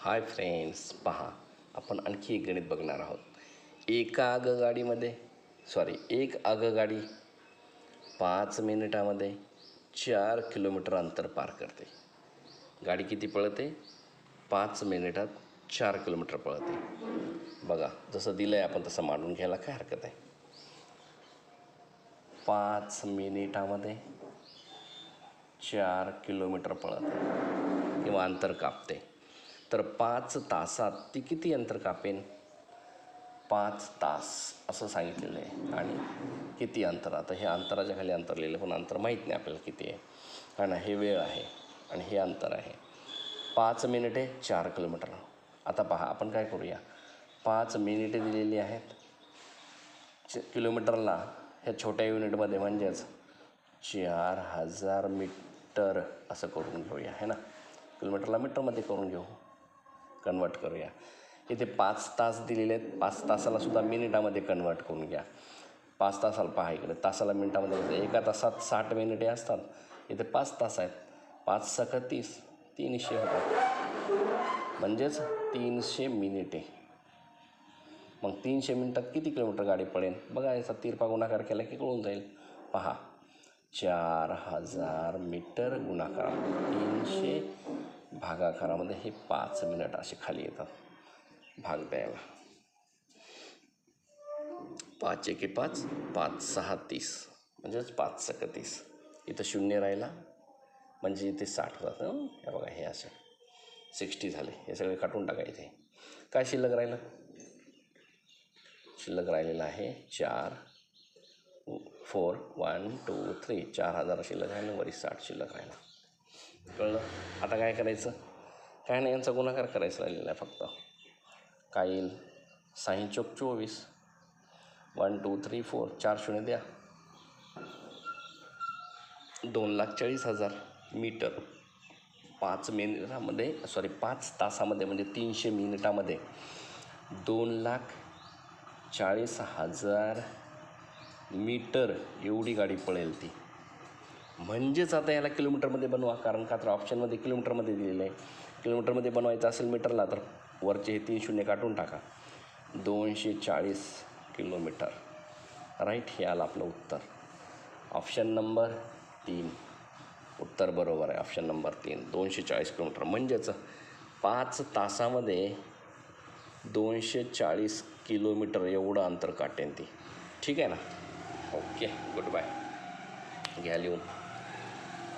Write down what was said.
Hi friends पहा आपण आणखी एक गणित बघणार आहोत. एका आगगाडीमध्ये सॉरी एक आगगाडी पाच मिनिटामध्ये चार किलोमीटर अंतर पार करते. गाडी किती पळते? पाच मिनिटात चार किलोमीटर पळते. बघा जसं दिलं आहे आपण तसं मांडून घ्यायला काय हरकत आहे? पाच मिनिटामध्ये चार किलोमीटर पळते. किंवा अंतर कापते. तर पाच तासात ती किती अंतर कापेन? पाच तास असं सांगितलेलं आहे. आणि किती अंतर? आता हे अंतराच्या खाली अंतर लिहिलं पण अंतर माहीत नाही आपल्याला किती आहे. कारण हे वेळ आहे आणि हे अंतर आहे. पाच मिनिटे चार किलोमीटर. आता पहा आपण काय करूया? पाच मिनिटे दिलेली आहेत. च किलोमीटरला ह्या छोट्या युनिटमध्ये म्हणजेच चार हजार मीटर असं करून घेऊया है ना? किलोमीटरला मीटरमध्ये करून घेऊ. कन्वर्ट करूया. इथे पाच तास दिलेले आहेत. पाच तासाला सुद्धा मिनिटामध्ये कन्वर्ट करून घ्या. पाच तासाला पहा इकडे. तासाला मिनिटामध्ये एका तासात साठ मिनिटे असतात. इथे पाच तास आहेत. पाच सक तीस. तीनशे होतात. म्हणजेच तीनशे मिनिटे. मग तीनशे मिनिटात किती किलोमीटर गाडी पडेल? बघा याचा तिरपा गुणाकार केला की कळून जाईल. पहा. चार हजार मीटर गुणाकार. तीन तीनशे भागाकारामध्ये हे पाच मिनिट असे खाली येतात. भाग द्यायला. पाच एके पाच पाच सहा तीस. म्हणजेच पाच सक तीस. इथं शून्य राहिला. म्हणजे इथे साठ होतात. हे? बघा हे असं. सिक्स्टी झाले. हे सगळे काटून टाका इथे. काय शिल्लक राहिलं? शिल्लक राहिलेलं आहे चार फोर वन टू थ्री. चार हजार शिल्लक आहे ना वरी साठ शिल्लक राहिला. कळलं? आता काय करायचं? काय नाही यांचा गुणाकार करायचा राहिलेला आहे फक्त. काय येईल? साई चोक चोवीस. वन टू थ्री फोर चार शून्य द्या. दोन लाख चाळीस हजार मीटर. पाच मिनिटामध्ये सॉरी पाच तासामध्ये म्हणजे तीनशे मिनिटामध्ये. दोन लाख चाळीस हजार मीटर एवढी गाडी पळेल ती. म्हणजेच आता याला किलोमीटरमध्ये बनवा कारण का तर ऑप्शनमध्ये किलोमीटरमध्ये दिलेलं आहे. किलोमीटरमध्ये बनवायचं असेल मीटरला तर वरचे हे तीन शून्य काढून टाका. दोनशे चाळीस किलोमीटर. राईट हे आलं आपलं उत्तर. ऑप्शन नंबर तीन. उत्तर बरोबर आहे. ऑप्शन नंबर तीन. दोनशे चाळीस किलोमीटर. म्हणजेच पाच तासामध्ये दोनशे चाळीस किलोमीटर एवढं अंतर काटेन ती. ठीक आहे ना? ओके गुड बाय घ्या लिहून.